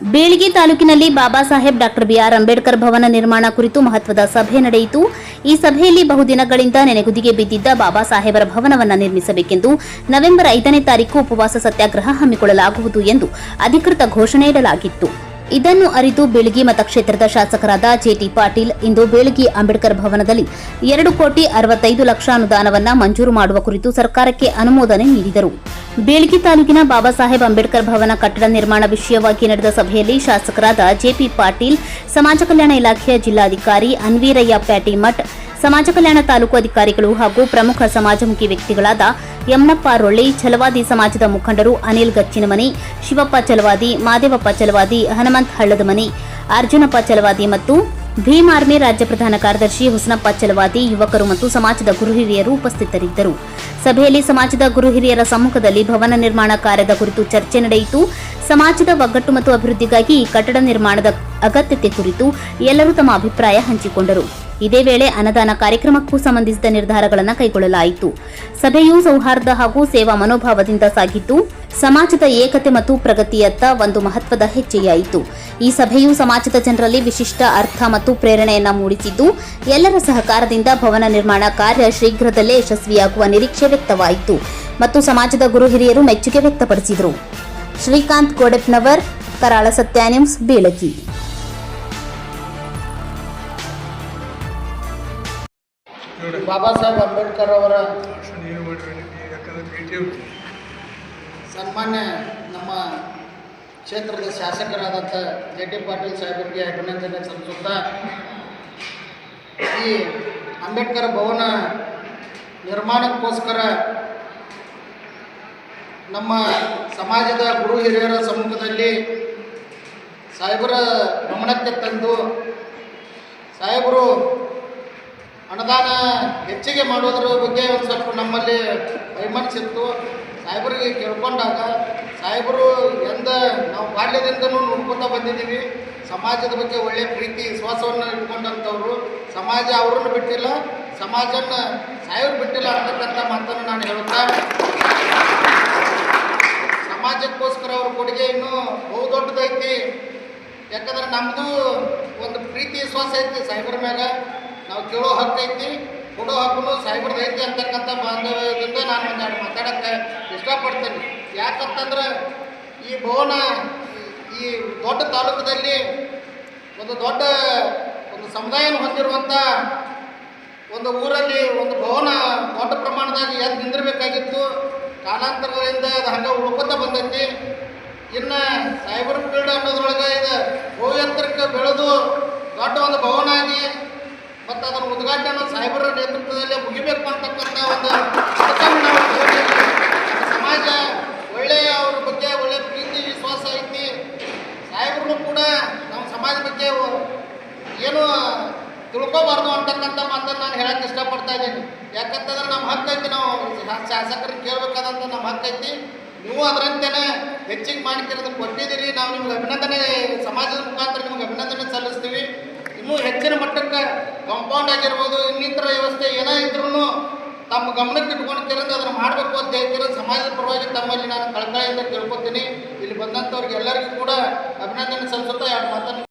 ಬೇಳಿಗೆ ತಾಲೂಕಿನಲ್ಲಿ Baba Saheb doctor B R Ambedkar Bhavan ನಿರ್ಮಾಣ ಕುರಿತು ಮಹತ್ವದ ಸಭೆ ನಡೆಯಿತು. ಈ ಸಭೆಯಲ್ಲಿ ಬಹುದಿನಗಳಿಂದ ನೆನೆಗುದಿಗೆ ಬಿದ್ದಿದ್ದ ಬಾಬಾ ಸಾಹೇಬರ ಭವನವನ್ನು ನಿರ್ಮಿಸಬೇಕೆಂದು ನವೆಂಬರ್ ಐದನೇ ತಾರೀಕು ಉಪವಾಸ ಸತ್ಯಾಗ್ರಹ ಹಮ್ಮಿಕೊಳ್ಳಲಾಗುವುದು ಎಂದು ಅಧಿಕೃತ ಘೋಷಣೆ ಇಡಲಾಗಿತ್ತು. ಇದನ್ನು ಅರಿತು ಬೆಳಗಿ ಮತಕ್ಷೇತ್ರದ ಶಾಸಕರಾದ ಜೆಟಿ ಪಾಟೀಲ್ ಇಂದು ಬೆಳಗಿ ಅಂಬೇಡ್ಕರ್ ಭವನದಲ್ಲಿ ಎರಡು ಕೋಟಿ ಅರವತ್ತೈದು ಲಕ್ಷ ಅನುದಾನವನ್ನ ಮಂಜೂರು ಮಾಡುವ ಕುರಿತು ಸರ್ಕಾರಕ್ಕೆ ಅನುಮೋದನೆ ನೀಡಿದರು. ಬೆಳಗಿ ತಾಲೂಕಿನ ಬಾಬಾ ಸಾಹೇಬ್ ಅಂಬೇಡ್ಕರ್ ಭವನ ಕಟ್ಟಡ ನಿರ್ಮಾಣ ವಿಷಯವಾಗಿ ನಡೆದ ಸಭೆಯಲ್ಲಿ ಶಾಸಕರಾದ ಜೆಪಿ ಪಾಟೀಲ್, ಸಮಾಜ ಕಲ್ಯಾಣ ಇಲಾಖೆಯ ಜಿಲ್ಲಾಧಿಕಾರಿ ಅನ್ವೀರಯ್ಯ ಪ್ಯಾಟಿಮಠ್ ಸಮಾಜ ಕಲ್ಯಾಣ ತಾಲೂಕು ಅಧಿಕಾರಿಗಳು ಹಾಗೂ ಪ್ರಮುಖ ಸಮಾಜಮುಖಿ ವ್ಯಕ್ತಿಗಳಾದ ಯಮನಪ್ಪ ರೊಳ್ಳಿ, ಛಲವಾದಿ ಸಮಾಜದ ಮುಖಂಡರು ಅನಿಲ್ ಗಚ್ಚಿನಮನಿ, ಶಿವಪ್ಪ ಚಲವಾದಿ ಮಾದೇವಪ್ಪ ಚಲವಾದಿ ಹನುಮಂತ್ ಹಳ್ಳದಮನಿ ಅರ್ಜುನಪ್ಪ ಚಲವಾದಿ ಮತ್ತು ಭೀಮ್ ಆರ್ಮಿ ರಾಜ್ಯ ಪ್ರಧಾನ ಕಾರ್ಯದರ್ಶಿ ಹುಸನಪ್ಪ ಚಲವಾದಿ ಯುವಕರು ಮತ್ತು ಸಮಾಜದ ಗುರು ಹಿರಿಯರು ಉಪಸ್ಥಿತರಿದ್ದರು. ಸಭೆಯಲ್ಲಿ ಸಮಾಜದ ಗುರು ಹಿರಿಯರ ಸಮ್ಮುಖದಲ್ಲಿ ಭವನ ನಿರ್ಮಾಣ ಕಾರ್ಯದ ಕುರಿತು ಚರ್ಚೆ ನಡೆಯಿತು. ಸಮಾಜದ ಒಗ್ಗಟ್ಟು ಮತ್ತು ಅಭಿವೃದ್ಧಿಗಾಗಿ ಈ ಕಟ್ಟಡ ನಿರ್ಮಾಣದ ಅಗತ್ಯತೆ ಕುರಿತು ಎಲ್ಲರೂ ತಮ್ಮ ಅಭಿಪ್ರಾಯ ಹಂಚಿಕೊಂಡರು. ಇದೇ ವೇಳೆ ಅನುದಾನ ಕಾರ್ಯಕ್ರಮಕ್ಕೂ ಸಂಬಂಧಿಸಿದ ನಿರ್ಧಾರಗಳನ್ನು ಕೈಗೊಳ್ಳಲಾಯಿತು. ಸಭೆಯು ಸೌಹಾರ್ದ ಹಾಗೂ ಸೇವಾ ಮನೋಭಾವದಿಂದ ಸಾಗಿದ್ದು, ಸಮಾಜದ ಏಕತೆ ಮತ್ತು ಪ್ರಗತಿಯತ್ತ ಒಂದು ಮಹತ್ವದ ಹೆಜ್ಜೆಯಾಯಿತು. ಈ ಸಭೆಯು ಸಮಾಜದ ಜನರಲ್ಲಿ ವಿಶಿಷ್ಟ ಅರ್ಥ ಮತ್ತು ಪ್ರೇರಣೆಯನ್ನು ಮೂಡಿಸಿದ್ದು, ಎಲ್ಲರ ಸಹಕಾರದಿಂದ ಭವನ ನಿರ್ಮಾಣ ಕಾರ್ಯ ಶೀಘ್ರದಲ್ಲೇ ಯಶಸ್ವಿಯಾಗುವ ನಿರೀಕ್ಷೆ ವ್ಯಕ್ತವಾಯಿತು ಮತ್ತು ಸಮಾಜದ ಗುರು ಹಿರಿಯರು ಮೆಚ್ಚುಗೆ ವ್ಯಕ್ತಪಡಿಸಿದರು. ಶ್ರೀಕಾಂತ್ ಗೋಡೆಪ್ನವರ್ ಕರಾಳ ಸತ್ಯ ನ್ಯೂಸ್ ಬಾಬಾ ಸಾಹೇಬ್ ಅಂಬೇಡ್ಕರ್ ಅವರ ಸನ್ಮಾನ್ಯ ನಮ್ಮ ಕ್ಷೇತ್ರದ ಶಾಸಕರಾದಂಥ ಜೆ ಟಿ ಪಾಟೀಲ್ ಸಾಹೇಬರಿಗೆ ಅಭಿನಂದನೆ ಸಲ್ಲಿಸುತ್ತಾ ಈ ಅಂಬೇಡ್ಕರ್ ಭವನ ನಿರ್ಮಾಣಕ್ಕೋಸ್ಕರ ನಮ್ಮ ಸಮಾಜದ ಗುರು ಹಿರಿಯರ ಸಮ್ಮುಖದಲ್ಲಿ ಸಾಹೇಬರ ಗಮನಕ್ಕೆ ತಂದು ಸಾಹೇಬರು ಅನುದಾನ ಹೆಚ್ಚಿಗೆ ಮಾಡೋದ್ರ ಬಗ್ಗೆ ಒಂದು ಸ್ವಲ್ಪ ನಮ್ಮಲ್ಲಿ ವೈಮನಸ್ಸಿತ್ತು ಸಾಹೇಬರಿಗೆ ಕೇಳ್ಕೊಂಡಾಗ ಸಾಹೇಬರು ಎಂದ ನಾವು ಬಾಲ್ಯದಿಂದನೂ ನೋಡ್ಕೊತಾ ಬಂದಿದ್ದೀವಿ. ಸಮಾಜದ ಬಗ್ಗೆ ಒಳ್ಳೆಯ ಪ್ರೀತಿ, ವಿಶ್ವಾಸವನ್ನು ಇಟ್ಕೊಂಡಂಥವ್ರು. ಸಮಾಜ ಅವರನ್ನು ಬಿಟ್ಟಿಲ್ಲ ಸಮಾಜನ ಸಾಹೇಬ್ರು ಬಿಟ್ಟಿಲ್ಲ ಅಂತಕ್ಕಂಥ ಮಾತನ್ನು ನಾನು ಹೇಳ್ತಾ ಸಮಾಜಕ್ಕೋಸ್ಕರ ಅವ್ರ ಕೊಡುಗೆ ಇನ್ನೂ ಬಹು ದೊಡ್ಡದೈತಿ. ಯಾಕಂದ್ರೆ ನಮ್ಮದು ಒಂದು ಪ್ರೀತಿ, ವಿಶ್ವಾಸ ಐತಿ ಸಾಹೇಬ್ರ ಮ್ಯಾಗ. ನಾವು ಕೇಳೋ ಹಕ್ಕೈತಿ ಕೊಡೋ ಹಕ್ಕೂ ಸಾಹೇಬ್ರದ್ದು ಐತಿ ಅಂತಕ್ಕಂಥ ಬಾಂಧವ್ಯದಿಂದ ನಾನು ಒಂದೆರಡು ಮಾತಾಡೋಕ್ಕೆ ಇಷ್ಟಪಡ್ತೇನೆ. ಯಾಕಂತಂದ್ರೆ ಈ ಭವನ ಈ ದೊಡ್ಡ ತಾಲೂಕದಲ್ಲಿ ಒಂದು ದೊಡ್ಡ ಒಂದು ಸಮುದಾಯ ಹೊಂದಿರುವಂಥ ಒಂದು ಊರಲ್ಲಿ ಒಂದು ಭವನ ದೊಡ್ಡ ಪ್ರಮಾಣದಾಗ ಎದ್ದು ನಿಂದಿರಬೇಕಾಗಿತ್ತು. ಕಾಲಾಂತರದಿಂದ ಅದು ಹಂಗೆ ಉಳ್ಕೊತ ಬಂದೈತಿ. ಇನ್ನು ಸೈಬರ್ ಫೀಲ್ಡ್ ಅನ್ನೋದ್ರೊಳಗೆ ಇದು ಭೂಯಂತ್ರಕ್ಕೆ ಬೆಳೆದು ದೊಡ್ಡ ಒಂದು ಭವನ ಆಗಿ ಮತ್ತು ಸಾಹೇಬರ ನೇತೃತ್ವದಲ್ಲೇ ಮುಗಿಬೇಕು ಅಂತಕ್ಕಂಥ ಒಂದು. ಸಮಾಜ, ಒಳ್ಳೆಯ ಅವ್ರ ಬಗ್ಗೆ ಒಳ್ಳೆಯ ಪ್ರೀತಿ, ವಿಶ್ವಾಸ ಐತಿ. ಸಾಹೇಬರು ಕೂಡ ನಮ್ಮ ಸಮಾಜ ಬಗ್ಗೆ ಏನು ತಿಳ್ಕೊಬಾರ್ದು ಅಂತಕ್ಕಂಥ ಮಾತನ್ನು ನಾನು ಹೇಳಕ್ಕೆ ಇಷ್ಟಪಡ್ತಾ ಇದ್ದೀನಿ. ಯಾಕಂತಂದ್ರೆ ನಮ್ಮ ಹಕ್ಕೈತಿ ನಾವು ಶಾಸಕರು ಕೇಳಬೇಕಾದಂಥ ನಮ್ಮ ಹಕ್ಕೈತಿ ನೀವು ಅದರಂತೆಯೇ ಹೆಚ್ಚಿಗೆ ಮಾಡಿಕಿರೋದು ಕೊಟ್ಟಿದ್ದೀರಿ. ನಾವು ನಿಮ್ಗೆ ಅಭಿನಂದನೆ, ಸಮಾಜದ ಮುಖಾಂತರ ನಿಮ್ಗೆ ಅಭಿನಂದನೆ ಸಲ್ಲಿಸ್ತೀವಿ. ಕಾಂಪೌಂಡ್ ಆಗಿರ್ಬೋದು, ಇನ್ನಿತರ ವ್ಯವಸ್ಥೆ ಏನೇ ಇದ್ರೂ ತಮ್ಮ ಗಮನಕ್ಕೆ ಇಟ್ಕೊಂಡಿರೋದು ಅದನ್ನು ಮಾಡಬೇಕು ಅಂತ ಹೇಳ್ತಿರೋ ಸಮಾಜದ ಪರವಾಗಿ ತಮ್ಮಲ್ಲಿ ನಾನು ಕಳಕಳಿಯಿಂದ ಕೇಳ್ಕೊತೀನಿ ಇಲ್ಲಿ ಬಂದಂಥವ್ರಿಗೆ ಎಲ್ಲರಿಗೂ ಕೂಡ ಅಭಿನಂದನೆ ಸಲ್ಲಿಸುತ್ತಾ ಎರಡು ಮಾತನ್ನು